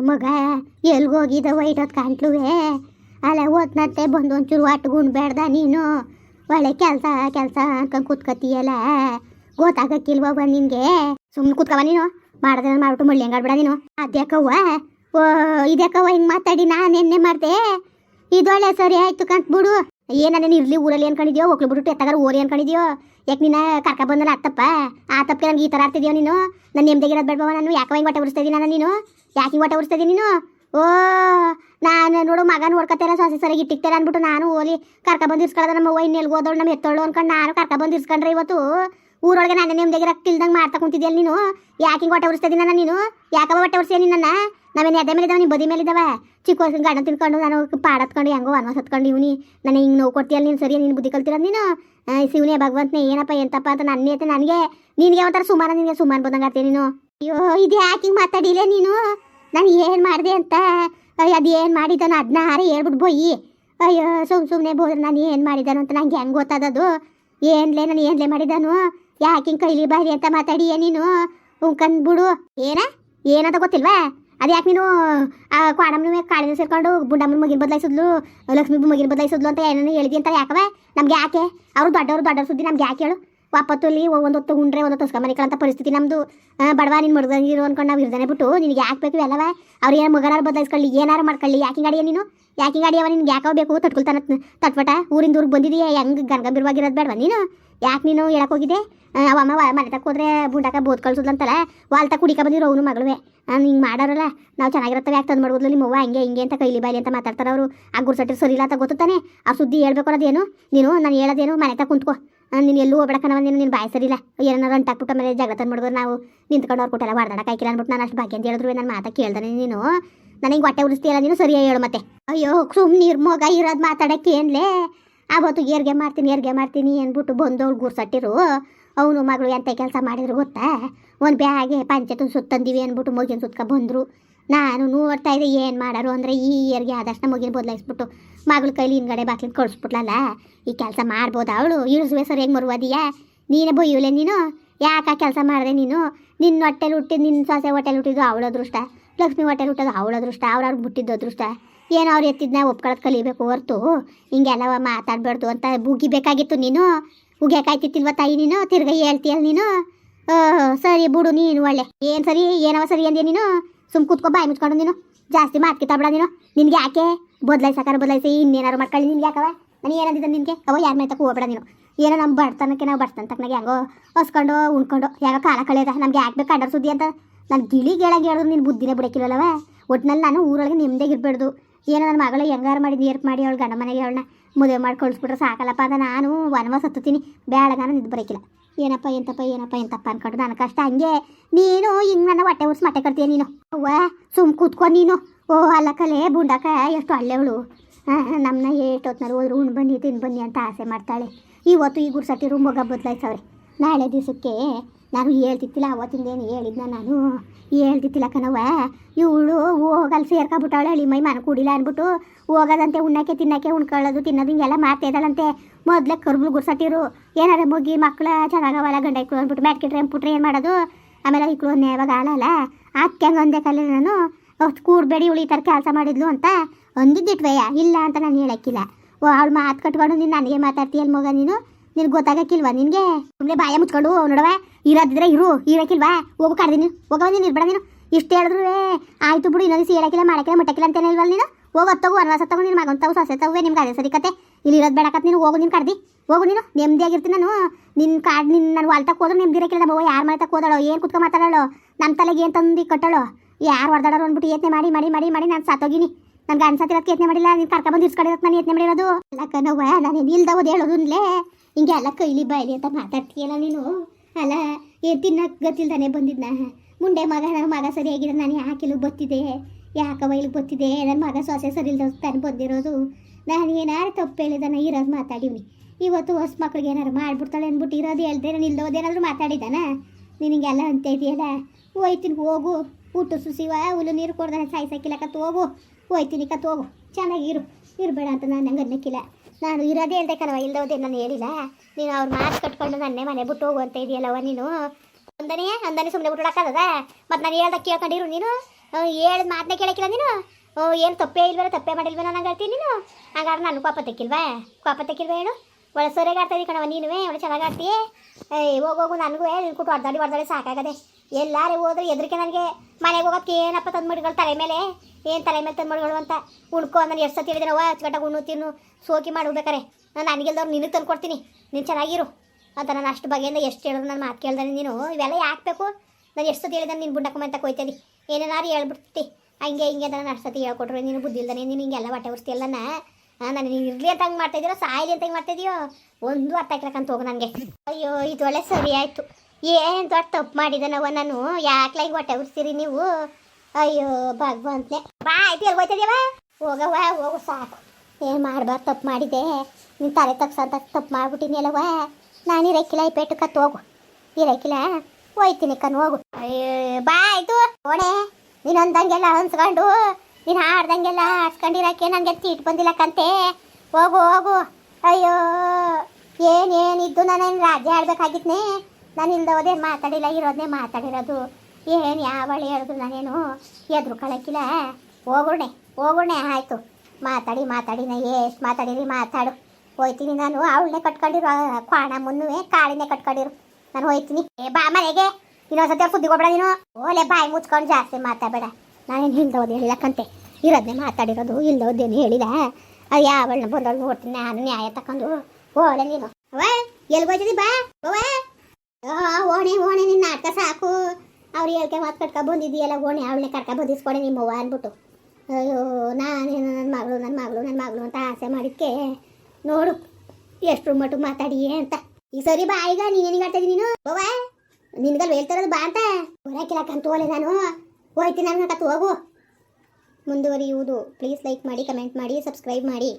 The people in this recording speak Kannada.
ಮಗ ಎಲ್ಗೋಗಿದ್ದವ ಇಟ್ಟೊತ್ತು ಕಾಣ್ತುವೆ ಅಲ್ಲ ಓದ್ನತ್ತೆ ಬಂದು ಒಂಚೂರು ಒಟ್ಗುಂಡ್ ಬೇಡ್ದ ನೀನು. ಒಳ್ಳೆ ಕೆಲಸ ಕೆಲಸ ಅನ್ಕೊಂಡು ಕೂತ್ಕತ್ತೀಯಲ್ಲ. ಗೊತ್ತಾಗಕ್ಕಿಲ್ವವ ನಿನ್ಗೆ ಸುಮ್ಮನೆ ಕೂತ್ಕವ ನೀನು. ಮಾಡ್ದೆ ಮಾಡ್ಬಿಟ್ಟು ಮುಳ್ಳಿ ಹಂಗಾಡ್ಬೇಡ ನೀನು. ಅದ್ಯಾಕವ್ವ? ಓ, ಇದ್ಯಾಕವ್ವ ಹಿಂಗೆ ಮಾತಾಡಿ? ನಾನು ನಿನ್ನೆ ಮಾಡ್ದೆ. ಇದೊಳ್ಳೆ ಸರಿ ಆಯ್ತು ಕಂತ ಬಿಡು. ಏನೇನು ಇರ್ಲಿ ಊರಲ್ಲಿ ಅನ್ಕೊಂಡಿದ್ಯೋ, ಹೋಗ್ಲಿ ಬಿಟ್ಟು ಎತ್ತಗಾರ ಓರಿ ಅನ್ಕೊಂಡಿದ್ಯೋ. ಯಾಕೆ ನೀನು ಕರ್ಕ ಬಂದಲ್ಲ ಅತ್ತಪ್ಪ. ಆ ತಪ್ಪಕ್ಕೆ ನನಗೆ ಈ ಥರ ಆಡ್ತಿದ್ಯೋ ನೀನು? ನನ್ನ ನೆಮ್ಮದಿಗಿರೋದು ಬೇಡವ ನಾನು? ಯಾಕೆ ಹಿಂಗೆ ಹೊಟ್ಟೆ ಉರಿಸ್ತಿದ್ದೀನಿ ನಾನು ನೀನು? ಯಾಕೆ ಹಿಂಗೆ ಹೊಟ್ಟೆ ಉರಿಸ್ತಿದ್ದೀನಿ ನೀನು? ಓ, ನಾನು ನೋಡು, ಮಗ ನೋಡ್ಕೊತೇನೆ ಸೊಸೆ ಸರಿಯಾಗಿ ಇಟ್ಟಿಕ್ತಾರೆ ಅಂದ್ಬಿಟ್ಟು ನಾನು ಓಲಿ ಕರ್ಕ ಬಂದು ಇರ್ಸ್ಕೊಳ್ಳೋದು ನಮ್ಮ ಅವ್ವ ಇನ್ನೆಲ್ಲಿ ಓದೋಳು ನಮ್ಮ ಎತ್ತೋಳು ಅನ್ಕೊಂಡು ನಾನು ಕರ್ಕ ಬಂದು ಇರ್ಸ್ಕೊಂಡ್ರೆ ಇವತ್ತು ಊರೊಳಗೆ ನಾನು ನೆಮ್ಮದಿಗಿರಕ್ಕೆ ಇಲ್ದಂಗೆ ಮಾಡ್ತಾ ಕುಂತಿದ್ಯಲ್ಲ ನೀನು? ಯಾಕೆ ಹಿಂಗೆ ಹೊಟ್ಟೆ ಉರಿಸ್ತಿದ್ದೀನಿ ನಾನು ನೀನು? ಯಾಕವ ಹೊಟ್ಟೆ ಉರಿಸ್ತೀನಿ ನಿನ್ನ? ನಾವೇನು ಎದೆ ಮೇಲೆ ಇದಾವ ನಿಮ್ಮ ಬದಿ ಮೇಲೆ ಇದಾವ ಚಿಕ್ಕ ವಯಸ್ಸಿನ ಗಂಡ ತಿನ್ಕೊಂಡು ನಾನು ಪಾಡತ್ಕೊಂಡು, ಹೆಂಗೋ ಅನ್ವಾಸ ಹತ್ಕೊಂಡು, ಇವನಿ ನನಗೆ ಹಿಂಗೆ ನೋವು ಕೊಡ್ತೀಯಲ್ಲ ನೀನು ಸರಿ, ನೀನು ಬುದ್ಧಿ ಕಲ್ತಿರ ನೀನು? ಶಿವನೇ, ಭಗವಂತನೇ, ಏನಪ್ಪ, ಎಂತಪ್ಪ ಅಂತ ನನ್ನ ಐತೆ ನನಗೆ? ನಿನಗೆ ಒಂಥರ ಸುಮಾರ, ನಿನಗೆ ಸುಮಾರು ಬಂದಂಗೆ ಆಗ್ತೀನಿ ನೀನು? ಅಯ್ಯೋ, ಇದು ಯಾಕೆ ಹಿಂಗೆ ಮಾತಾಡಿಲ್ಲ ನೀನು? ನಾನು ಏನು ಮಾಡಿದೆ ಅಂತ? ಅದು ಏನು ಮಾಡಿದ್ದಾನು ಅದನ್ನ ಹಾರಿ ಹೇಳ್ಬಿಟ್ಟು ಬೋಯಿ. ಅಯ್ಯೋ, ಸುಮ್ ಸುಮ್ಮನೆ ಬೋದ್ರೆ ನಾನು ಏನು ಮಾಡಿದ್ದಾನು ಅಂತ ನಂಗೆ ಹೆಂಗೆ ಗೊತ್ತಾದದು? ಏನ್ಲೇ, ನಾನು ಏನ್ಲೇ ಮಾಡಿದ್ದಾನು ಯಾಕೆ ಕೈಲಿ ಬಾರಿ ಅಂತ ಮಾತಾಡಿಯೇ ನೀನು? ಉಂಕಂದ್ಬಿಡು ಏನ? ಏನಂತ ಗೊತ್ತಿಲ್ವಾ? ಅದು ಯಾಕೆ ನೀನು, ಆ ಕ್ವಾಡಮ್ಮನ ಕಾಡಿನ ಸೇರ್ಕೊಂಡು ಬುಡ್ಡಮ್ಮನ ಮಗಿನ ಬದಲಾಯಿಸಿದ್ಲು ಲಕ್ಷ್ಮಿ ಮಗಿನ ಬದಲಾಯಿಸಿದ್ಲು ಅಂತ ಏನೇನು ಹೇಳಿದಿ ಅಂತ ಯಾಕವೇ ನಮ್ಗೆ ಯಾಕೆ? ಅವರು ದೊಡ್ಡವರು ದೊಡ್ಡವ್ರ ಸುದ್ದಿ ನಮ್ಗೆ ಯಾಕೆ ಹೇಳು? ವಾಪತ್ತಲ್ಲಿ ಒಂದು ಹೊತ್ತು ಉಂಡ್ರೆ ಒಂದು ಹೊತ್ತು ಅಂತ ಪರಿಸ್ಥಿತಿ ನಮ್ಮದು ಬಡವ ನಿನ್ನ ಮಡ್ದಂಗಿರು ಅನ್ಕೊಂಡು ನಾವು ಇರ್ದಾನೆ ಬಿಟ್ಟು, ನಿನಗೆ ಯಾಕೆ ಬೇಕು ಎಲ್ಲವ ಅವ್ರು ಏನು ಮಗನಾರು ಬದಲಾಯಿಸ್ಕೊಳ್ಳಿ, ಏನಾರು ಮಾಡ್ಕೊಳ್ಳಿ, ಯಾಕೆ ಗಾಡಿಯ ನೀನು? ಯಾಕೆ ಗಾಡಿಯವ ನಿನ್ಗೆ ಯಾಕೋ ಬೇಕು ತಟ್ಕೊಳ್ತಾನ ತಟ್ಪಟ ಊರಿಂದ ಊರಿಗೆ ಬಂದಿದೀಯ? ಹೆಂಗ್ ಗಂಗಂಭೀರವಾಗಿರೋದು ಬೇಡವಾ ನೀನು? ಯಾಕೆ ನೀನು ಹೇಳಕ್ ಹೋಗಿದೆ ಅವ ವ- ಮನೆ ತಕ್ಕ ಹೋದ್ರೆ ಬುಂಡಾಕ ಬೋದ್ ಕಳ್ಸೋದಂತಲ್ಲ ವಾಲ್ತ ಕುಡಿಕ ಬಂದಿರೋ ಅವನು ಮಗಳುವೆ. ಹಿಂಗೆ ಮಾಡೋರಲ್ಲ, ನಾವು ಚೆನ್ನಾಗಿರುತ್ತವೆ, ಯಾಕೆ ತಂದು ಮಾಡ್ಬೋದು ನಿಮ್ಮವ್ವ? ಹಂಗೆ ಹಿಂಗೆ ಅಂತ ಕೈಲಿ ಬಾಯಿ ಅಂತ ಮಾತಾಡ್ತಾರೆ ಅವರು. ಆ ಗುರ್ಸಟ್ಟಿ ಸರಿ ಇಲ್ಲ ಅಂತ ಗೊತ್ತಾನೆ ಆ ಸುದ್ದಿ ಹೇಳ್ಬೇಕು ಅನ್ನೋದೇನು ನೀನು, ನಾನು ಹೇಳೋದೇನು? ಮನೆ ತಕ್ಕ ಕುಂತ್ಕೋ. ನೀನು ಎಲ್ಲೂ ನಾವು, ನೀನು ನಿನ್ನ ಬಾಯಿ ಸರಿಲ್ಲ ಏನಾರು ಅಂಟಾಕ್ಬಿಟ್ಟು ಆಮೇಲೆ ಜಗಳ ತಂದು ಮಾಡಿದ್ರು ನಾವು. ನಿಂತ್ಕೊಂಡು ಅವ್ರು ಕೊಟ್ಟೆಲ್ಲ ಹೊಡೆದಾಡಕ್ಕೆ ಆಯ್ಕಿಲ್ಲ ಅಂದ್ಬಿಟ್ಟು ನಾನು ಅಷ್ಟು ಭಾಗ್ಯ ಅಂತ ಹೇಳಿದ್ರು ನನ್ನ ಮಾತಾ ಕೇಳ್ದಾನೆ ನೀನು. ನನಗೆ ಹೊಟ್ಟೆ ಉರಿಸ್ತೀಯಲ್ಲ ನೀನು? ಸರಿಯಾಗಿ ಹೇಳು ಮತ್ತೆ. ಅಯ್ಯೋ ಸುಮ್ ನಿರ್ಮೋಗ ಇರೋದು ಮಾತಾಡಕ್ಕೆ ಏನ್ಲೇ? ಆವತ್ತು ಏರ್ಗೆ ಮಾಡ್ತೀನಿ ಏರ್ಗೆ ಮಾಡ್ತೀನಿ ಅಂದ್ಬಿಟ್ಟು ಬಂದವಳು ಗುರ್ಸಟ್ಟಿರು ಅವನು ಮಗಳು ಎಂತ ಕೆಲಸ ಮಾಡಿದ್ರು ಗೊತ್ತಾ? ಒಂದು ಬ್ಯಾಗೆ ಪಂಚಾಯತ್ ಸುತ್ತಂದಿವಿ ಅಂದ್ಬಿಟ್ಟು ಮಗಿನ ಸುತ್ಕ ಬಂದರು. ನಾನು ನೋಡ್ತಾ ಇದ್ದೆ ಏನು ಮಾಡೋರು ಅಂದರೆ ಈ ಇಯರ್ಗೆ ಆದಷ್ಟು ಮಗಿನ ಬದಲಾಯಿಸ್ಬಿಟ್ಟು ಮಗಳ ಕೈಲಿ ಹಿಂದ್ಗಡೆ ಬಾಕ್ಲಿನ ಕಳಿಸ್ಬಿಟ್ಲಲ್ಲ ಈ ಕೆಲಸ ಮಾಡ್ಬೋದಾ ಅವಳು? ಇಳಿಸುವೆ ಹೆಂಗೆ ಮರುವಾದಿಯಾ? ನೀನೇ ಬೊಯ್ಯುಲೆ ನೀನು? ಯಾಕೆ ಕೆಲಸ ಮಾಡಿದೆ ನೀನು? ನಿನ್ನ ಹೊಟ್ಟೆಲಿ ಹುಟ್ಟಿದ್ದು ನಿನ್ನ ಸೊಸೆ ಹೊಟ್ಟೆಲಿ ಹುಟ್ಟಿದ್ದು ಅವಳ ಅದೃಷ್ಟ. ಲಕ್ಷ್ಮಿ ಹೊಟ್ಟೆಲಿ ಹುಟ್ಟೋದು ಅವಳ ಅದೃಷ್ಟ ಅವ್ರವ್ರಿಗೆ ಬಿಟ್ಟಿದ್ದು ಅದೃಷ್ಟ. ಏನೋ ಅವ್ರು ಎತ್ತಿದ್ನ ಒಪ್ಕೊಳ್ಳೋದು ಕಲಿಬೇಕು ಹೊರ್ತು. ಹಿಂಗೆಲ್ಲವ ಮಾತಾಡಬಾರ್ದು ಅಂತ ಬುಗಿಬೇಕಾಗಿತ್ತು ನೀನು. ಉಗ್ಯಾಕಾಯ್ತಿತ್ತಿಲ್ವ ತಾಯಿ ನೀನು? ತಿರ್ಗಾ ಹೇಳ್ತೀಯಲ್ಲ ನೀನು? ಸರಿ ಬಿಡು ನೀನು ಒಳ್ಳೆ. ಏನು ಸರಿ? ಏನವ ಸರಿ ಅಂದೆ ನೀನು? ಸುಮ್ ಕೂತ್ಕೊ, ಬಾಯಿ ಮುಚ್ಕೊಂಡು ನೀನು. ಜಾಸ್ತಿ ಮಾತು ಕಿತ್ತಾಬೇಡ ನೀನು? ನಿನ್ಗೆ ಯಾಕೆ? ಬದಲಾಯಿಸಕಾರ ಬದಲಾಯಿಸಿ, ಇನ್ನೇನಾರು ಮಾಡ್ಕೊಳ್ಳಿ, ನಿನ್ಗೆ ಯಾಕವ? ನಾನು ಏನಂದಿದ್ದೆ ನಿನಗೆ? ಅವ ಯಾರ ಮೇಲೆ ಹೋಗ್ಬೇಡ ನೀನು? ಏನೋ ನಮ್ಮ ಬಡ್ತನಕ್ಕೆ, ನಾವು ಬಡ್ತನ ತಕ್ಕನಾಗ ಹೆಂಗೋ ಹೊಸ್ಕೊಂಡು, ಉಣ್ಕೊಂಡು ಯಾರೋ ಕಾಲ ಕಳೆಯದ ನಮ್ಗೆ ಯಾಕೆ ಬೇಕು ಸುದ್ದಿ ಅಂತ? ನಾನು ಗಿಳಿ ಗೆಳಗೆ ಹೇಳಿದ್ರು ನಿನ್ನ ಬುದ್ಧಿನೇ ಬಿಡಕ್ಕಿಲ್ಲವ ಒಟ್ಟಿನಲ್ಲಿ ನಾನು ಊರೊಳಗೆ ನಿಮ್ಮದೇ ಇರಬಾರ್ದು ಏನೋ ನನ್ನ ಮಗಳು ಹೆಂಗಾರು ಮಾಡಿ ಏರ್ಪ್ ಮಾಡಿ, ಅವಳು ಗಂಡ ಮನೆಗೆ ಅವಳನ್ನ ಮದುವೆ ಮಾಡಿ ಕಳಿಸ್ಬಿಟ್ರೆ ಸಾಕಲ್ಲಪ್ಪ, ಅದ ನಾನು ವನವಾಸ ಹತ್ತುತ್ತೀನಿ ಬೇಡಗಾನ ನಿದ್ದು ಬರೋಕ್ಕಿಲ್ಲ ಏನಪ್ಪ, ಎಂತಪ್ಪ ಏನಪ್ಪ, ಎಂತಪ್ಪ ಅನ್ಕೊಂಡು ನನ್ನ ಕಷ್ಟ ಹಂಗೆ. ನೀನು ಹಿಂಗೆ ನನ್ನ ಹೊಟ್ಟೆ ಉರ್ಸಿ ಮಟ್ಟೆ ಕಟ್ತೀಯ ನೀನು? ಅವ್ವ, ಸುಮ್ ಕೂತ್ಕೊ ನೀನು. ಓ, ಅಲ್ಲ ಕಲೆ, ಬುಂಡಾಕ ಎಷ್ಟು ಹಳ್ಳೆವಳು. ನಮ್ಮನ್ನ ಏಟೊತ್ನಲ್ಲಿ ಹೋದ್ರು, ಉಣ್ ಬನ್ನಿ, ತಿನ್ ಬನ್ನಿ ಅಂತ ಆಸೆ ಮಾಡ್ತಾಳೆ. ಇವತ್ತು ಈ ಗುರ್ಸತಿ ರೂಮ್ ಹೋಗ ಬದಲಾಯ್ಸವ್ರೆ ನಾಳೆ ದಿವಸಕ್ಕೆ ನಾನು ಹೇಳ್ತಿತ್ತಿಲ್ಲ ಅವತ್ತಿಂದೇನು ಹೇಳಿದ್ನ ನಾನು? ಹೇಳ್ತಿತ್ತಿಲ್ಲ ಕಣವ ಇವಳು ಹೋಗಲ್ಲಿ ಸೇರ್ಕೊಬಿಟ್ಟಾಳೆ ಹಳಿ ಮೈ ಮನ ಕೂಡಿಲ್ಲ ಅಂದ್ಬಿಟ್ಟು ಹೋಗೋದಂತೆ, ಉಣ್ಣಕ್ಕೆ, ತಿನ್ನಕ್ಕೆ, ಉಣ್ಕೊಳ್ಳೋದು, ತಿನ್ನೋದು, ಹಿಂಗೆಲ್ಲ ಮಾಡ್ತಾ ಇದ್ದಾಳಂತೆ. ಮೊದಲೇ ಕರ್ಬು ಗುರ್ಸಟ್ಟಿರು ಏನಾರ ಮುಗಿ ಮಕ್ಕಳು ಚೆನ್ನಾಗವಲ್ಲ, ಗಂಡ ಇಕ್ಳು ಅಂದ್ಬಿಟ್ಟು ಮ್ಯಾಟ್ಕಿಟ್ರೆ ಅಂದ್ಬಿಟ್ರೆ ಏನು ಮಾಡೋದು? ಆಮೇಲೆ ಇಕ್ಳು ಯಾವಾಗ ಆಳಲ್ಲ? ಅದಕ್ಕೆ ಒಂದೇ ಕಲ್ಲಿ ನಾನು. ಅಷ್ಟು ಕೂಡಬೇಡಿ ಇವಳು ಈ ಥರ ಕೆಲಸ ಮಾಡಿದ್ಲು ಅಂತ ಅಂದಿದ್ದಿಟ್ವಯ್ಯ. ಇಲ್ಲ ಅಂತ ನಾನು ಹೇಳಕ್ಕಿಲ್ಲ. ಓ ಅವಳು ಮಾತು ಕಟ್ಕೊಂಡು ನೀನು ನನಗೆ ಮಾತಾಡ್ತೀಯಲ್ಲ ಮಗ ನೀನು? ನಿನ್ಗೆ ಗೊತ್ತಾಗಕ್ಕಿಲ್ವಾ? ನಿನಗೆ ಸುಮ್ಮನೆ ಬಾಯ ಮುಚ್ಕೊಂಡು ನೋಡವ. ಇರೋದಿದ್ರೆ ಇರು, ಇರಕ್ಕಿಲ್ವಾ? ಹೋಗು ಕರ್ದಿನಿ ಹೋಗವ ನೀನು, ಇರ್ಬೇಡ ನೀನು. ಇಷ್ಟು ಹೇಳಿದ್ರು ಆಯ್ತು ಬಿಡು, ಇನ್ನೊಂದು ಸಿ ಹೇಳಕ್ಕಿಲ್ಲ, ಮಾಡಕ್ಕಿಲ್ಲ, ಮುಟ್ಟಕ್ಕಿಲ್ಲ ಅಂತೇನೆ ಇಲ್ವಲ್ಲ ನೀನು? ಹೋಗು ಹೊತ್ತಗು ಅನ್ವಾಸ ತಗೋ ನಿನ್ನ ಮಗನ ತಗೋ, ಸೊಸೆ ತಗೋ ನಿಮ್ಗೆ ಅದೇ ಸರಿ ಕತೆ. ಇಲ್ಲಿ ಇರೋದು ಬೇಡಕತ್ ನೀನು, ಹೋಗು ನೀನು ಕಡ್ದಿ ಹೋಗು ನೀನು, ನೆಮ್ಮದಿಯಾಗಿರ್ತೀನಿ ನಾನು. ನಿನ್ನ ಕಾಡ್ ನಿನ್ನ ನಾನು ಹೊಲ್ತಕ್ಕೆ ಹೋದ್ರೆ ನೆಮ್ಮದಿ ಇರಕ್ಕಿಲ್ಲ ನಮ್ಮ ಯಾರು ಮಾಡ್ತಾ ತಕ್ಕ ಏನ್ ಏನು ಕುತ್ಕೊ ಮಾತಾಡೋಳು ನಮ್ಮ ತಲೆಗೆ ಏನು ತಂದು ಕಟ್ಟಳು, ಯಾರು ಹೊಡೆದಾಡೋರು ಅಂದ್ಬಿಟ್ಟು ಯತ್ನೆ ಮಾಡಿ ಮಾಡಿ ಮಾಡಿ ಮಾಡಿ ನಾನು ಸತ್ತೋಗಿನಿ. ನನ್ಗೆ ಅನ್ಸತ್ತಿರೋದಕ್ಕೆ ಯತ್ನೆ ಮಾಡಿಲ್ಲ, ನೀನು ಕರ್ಕೊಂಡ್ಬಂದು ಇಸ್ಕೊಂಡಿರೋದು ನಾನು ಯತ್ನೆ ಮಾಡಿರೋದು. ಅಲ್ಲ ಕನವ ನಾನು ಇಲ್ದವದು ಹೇಳೋದುನ್ಲೇ. ಹಿಂಗೆ ಎಲ್ಲ ಕೈಲಿ ಬಾಯ್ಲಿ ಅಂತ ಮಾತಾಡ್ತೀಯಲ್ಲ ನೀನು? ಅಲ್ಲ, ಏನು ತಿನ್ನಕ್ಕೆ ಗೊತ್ತಿಲ್ದಾನೆ ಬಂದಿದ್ನ? ಮುಂಡೆ ಮಗ, ನನ್ನ ಮಗ ಸರಿಯಾಗಿದೆ ನಾನು ಯಾಕೆ ಇಲ್ಲಿಗೆ ಬತ್ತಿದೆ ಯಾಕವ ಇಲ್ಲಿಗೆ ಬತ್ತಿದೆ ನನ್ನ ಮಗ ಸೊಸೆ ಸರಿ ಇಲ್ದ ತಾನು ಬಂದಿರೋದು. ನಾನು ಏನಾರು ತಪ್ಪು ಹೇಳಿದಾನ, ಇರೋದು ಮಾತಾಡಿವ್ನಿ. ಇವತ್ತು ಹೊಸ ಮಕ್ಳಿಗೆ ಏನಾರು ಮಾಡ್ಬಿಡ್ತಾಳೆ ಅಂದ್ಬಿಟ್ಟು ಇರೋದು ಹೇಳ್ದೆ ನಾನು ಇಲ್ದೋದೇನಾದ್ರು ಮಾತಾಡಿದಾನ? ನಿನಗೆಲ್ಲ ಅಂತ ಇದೆಯಲ್ಲ? ಹೋಯ್ತೀನಿ, ಹೋಗು. ಊಟ ಸುಸಿವ ಹುಲ್ಲು ನೀರು ಕೊಡ್ದಾನೆ ಕತ್ತು ಹೋಗು. ಹೋಯ್ತೀನಿ ಕತ್ತು ಹೋಗು. ಚೆನ್ನಾಗಿರು ಇರಬೇಡ ಅಂತ ನಾನು ನಂಗೆ ಅನ್ನಕ್ಕಿಲ್ಲ. ನಾನು ಇರೋದೇ ಹೇಳ್ದೆ ಕಣವ ಇಲ್ದೋದೆ ನಾನು ಹೇಳಿಲ್ಲ. ನೀನು ಅವ್ರ ಮಾತು ಕಟ್ಕೊಂಡು ನನ್ನೇ ಮನೆ ಬಿಟ್ಟು ಹೋಗು ಅಂತ ಇದೆಯಲ್ಲವ ನೀನು. ಅಂದನೇ ಅಂದನೇ ಸುಮ್ಮನೆ ಬಿಟ್ಬಿಡಕ್ಕಾಗದ ಮತ್ತು ನಾನು ಹೇಳ್ದ ಕೇಳ್ಕೊಂಡಿರು ನೀನು? ಹೇಳಿದ ಮಾತನ್ನ ಕೇಳಕ್ಕಿಲ್ಲ ನೀನು? ಓ, ಏನು ತಪ್ಪೇ ಇಲ್ವೇ ತಪ್ಪೇ ಮಾಡಿಲ್ವೇನೋ ನಂಗೆ ಹೇಳ್ತೀನಿ ನೀನು? ಹಂಗಾದ್ರೆ ನಾನು ಕೋಪ ತೆಕ್ಕಿಲ್ವಾ? ಕೋಪ ತೆಕ್ಕಿಲ್ವಾ ಹೇಳು? ಒಳ್ಳೆ ಸರಿಯಾಗಿ ಆಡ್ತಾ ಇದ್ದೀವಿ ಕಣವ ನೀನುವೇ, ಒಳ್ಳೆ ಚೆನ್ನಾಗಿ ಆಡ್ತೀಯ? ಏಯ್, ಹೋಗು ಹೋಗು, ನನಗೂ ನಿನ್ ಕೊಟ್ಟು ಹೊಡ್ದಾಡಿ ಹೊಡ್ದಾಡಿ ಸಾಕಾಗದೆ. ಎಲ್ಲಾರು ಹೋದ್ರೆ ಎದ್ರಿಕೆ ನನಗೆ. ಮನೆಗೆ ಹೋಗೋಕೆ ಏನಪ್ಪ ತಂದು ತಲೆ ಮೇಲೆ? ಏನು ತಲೆ ಮೇಲೆ ತಂದು ಅಂತ? ಉಣ್ಕೊ ಅಂದ್ರೆ ಎಷ್ಟು ಸತಿ ಹೇಳಿದ್ರೆ ಅವ್ವ, ಅಚ್ಚುಕಟ್ಟಾಗಿ ಉಣ್ಣು, ತಿನ್ನು, ಸೋಕಿ ಮಾಡ್ಬೇಕಾರೆ ನಾನು ನನಗೆಲ್ದವ್ರು ನಿನಗೆ ತಂದು ಕೊಡ್ತೀನಿ. ನೀನು ಚೆನ್ನಾಗಿರು. ಅಂತ ನಾನು ಅಷ್ಟು ಬಗೆಯಿಂದ ಎಷ್ಟು ಹೇಳಿದ್ರು ನಾನು ಮಾತು ಕೇಳ್ದೆ ನೀನು. ಇವೆಲ್ಲ ಯಾಕೆ ಬೇಕು? ನಾನು ಎಷ್ಟು ಸತಿ ಹೇಳಿದ್ರೆ ನೀನು ಬುಡ್ಡಕ್ಕೆ ಅಂತ ಕೊಯ್ತದಿ ಏನೇನಾರು ಹೇಳ್ಬಿಡ್ತಿ. ಹಂಗೆ, ಹಿಂಗೆ ಅಂತ ನಾನು ಅಷ್ಟು ಸತಿ ಹೇಳ್ಕೊಟ್ರೆ. ನೀನು ಬುದ್ಧಿ ಇಲ್ದಾನೆ, ನೀನು ಹಿಂಗೆಲ್ಲ ಹೊಟ್ಟೆ ಎಲ್ಲ ನಾನು ನೀನು ಇರಲಿ ಅಂತ ಹಂಗೆ ಮಾಡ್ತಾಯಿದ್ದೀರೋ ಸಾಯಿಲಿ ಅಂತ ಹಿಂಗೆ ಮಾಡ್ತಾ ಇದೀಯೋ? ಒಂದು ಅರ್ಥ ಹಾಕ್ಲಕ್ಕಂತ ಹೋಗು ನನಗೆ. ಅಯ್ಯೋ, ಇದು ಒಳ್ಳೆ ಸರಿ ಆಯಿತು. ಏನು ದೊಡ್ಡ ತಪ್ಪು ಮಾಡಿದನವ ನಾವು ನಾನು? ಯಾಕೆ ಹಿಂಗೆ ಹೊಟ್ಟೆ ಉರ್ಸಿರಿ ನೀವು? ಅಯ್ಯೋ, ಭಗವಂತನೆ. ಬಾ, ಆಯ್ತು ಎಲ್ಲಿ ಹೋಯ್ತದ್ಯವ ಹೋಗವ್ವ, ಹೋಗು, ಸಾಕು. ಏನು ಮಾಡಬಾರ್ದು ತಪ್ಪು ಮಾಡಿದೆ? ನೀನು ತಲೆ ತಗ್ಸಂತ ತಪ್ಪು ಮಾಡ್ಬಿಟ್ಟಿನಿ ಅಲ್ಲವ ನಾನು ಇರಕ್ಕಿಲ್ಲ ಈ ಪೇಟು ಕತ್ತು ಹೋಗು. ಇರಕ್ಕಿಲ್ಲ ಹೋಯ್ತೀನಿ ಕಣ್, ಹೋಗು. ಬಾ, ಆಯ್ತು. ಓಣೆ ನೀನು ಅಂದಂಗೆಲ್ಲ ಅನ್ಸ್ಕೊಂಡು ನೀನು ಹಾಡ್ದಂಗೆಲ್ಲ ಹಾಸ್ಕೊಂಡಿರಕ್ಕೆ ನನಗೆ ತೀಟ್ ಬಂದಿಲ್ಲ ಕಂತೆ. ಹೋಗು ಹೋಗು. ಅಯ್ಯೋ ಏನೇನಿದ್ದು ನಾನೇನು ರಾಜ್ಯ ಆಡ್ಬೇಕಾಗಿತ್ನೇ ನಾನು ಇಲ್ದ ಹೋದೆ ಮಾತಾಡಿಲ್ಲ ಇರೋದನ್ನೇ ಮಾತಾಡಿರೋದು. ಏನು ಯಾವಳು ಹೇಳಿದ್ರು ನಾನೇನು? ಎದ್ರು ಕಳಕಿಲ್ಲ. ಹೋಗೋಣೆ, ಹೋಗುಣೆ, ಆಯಿತು. ಮಾತಾಡಿ ಮಾತಾಡಿ, ನಾ ಎಷ್ಟು ಮಾತಾಡಿರಿ ಮಾತಾಡು. ಹೋಯ್ತೀನಿ ನಾನು, ಅವಳನ್ನೇ ಕಟ್ಕೊಂಡಿರು ಕ್ವಾಣ ಮುನ್ನುವೆ ಕಾಳಿನೇ ಕಟ್ಕೊಂಡಿರು. ನಾನು ಹೋಯ್ತೀನಿ. ಏ, ಬಾ ಮನೆಗೆ. ಇನ್ನೊಂದ್ಸತಿ ಸುದ್ದಿ ಸುದ್ದಿಗೋಬೇಡ ನೀನು. ಓಲೆ ಬಾಯಿ ಮುಚ್ಕೊಂಡು ಜಾಸ್ತಿ ಮಾತಾಡಬೇಡ. ನಾನೇನು ಹೋದೆ ಹೇಳಿಲ್ಲಕ್ಕಂತೆ ಇರೋದನ್ನೇ ಮಾತಾಡಿರೋದು ಇಲ್ದೋದೇನು ಹೇಳಿಲ್ಲ. ಅದು ಯಾವಳನ್ನ ಬಂದವಳು ನೋಡ್ತೀನಿ, ನಾನು ನ್ಯಾಯ ತಕೊಂಡು ಓಲೆ ನೀನು. ಎಲ್ಲಿ ಬಾ. ಓಣೆ ಓಣೆ ನಿನ್ನ ನಾಟಕ ಸಾಕು. ಅವ್ರು ಹೇಳ್ಕೆ ಮಾತು ಕಟ್ಕೊ ಬಂದಿದ್ದೀಯಲ್ಲ ಓಣೆ ಅವಳನ್ನೇ ಕರ್ಕೊ ಬಂದಿಸ್ಕೊಡೆ ನಿಮ್ಮವ್ವ ಅಂದ್ಬಿಟ್ಟು. ಅಯ್ಯೋ ನಾನೇನು ನನ್ನ ಮಗಳು ನನ್ನ ಮಗಳು ನನ್ನ ಮಗಳು ಅಂತ ಆಸೆ ಮಾಡಿದ್ಕೆ. ನೋಡು ಎಷ್ಟು ಮಟ್ಟು ಮಾತಾಡಿಯೇ ಅಂತ. ಈ ಸರಿ ಬಾ, ಈಗ ನೀನೇನು ಆಡ್ತಾ ನೀನು? ಬವ ನಿನ್ಗಲ್ಲಿ ಹೇಳ್ತಾರದು ಬಾ ಅಂತ. ಬರೋಕಿಲ್ಲ ಕಂತೋಲೆ ನಾನು. ಹೋಯ್ತೀನಿ ನನ್ನ ಕತ್ತು, ಹೋಗು. ಮುಂದುವರಿಯುವುದು ಪ್ಲೀಸ್ ಲೈಕ್ ಮಾಡಿ ಕಮೆಂಟ್ ಮಾಡಿ ಸಬ್ಸ್ಕ್ರೈಬ್ ಮಾಡಿ.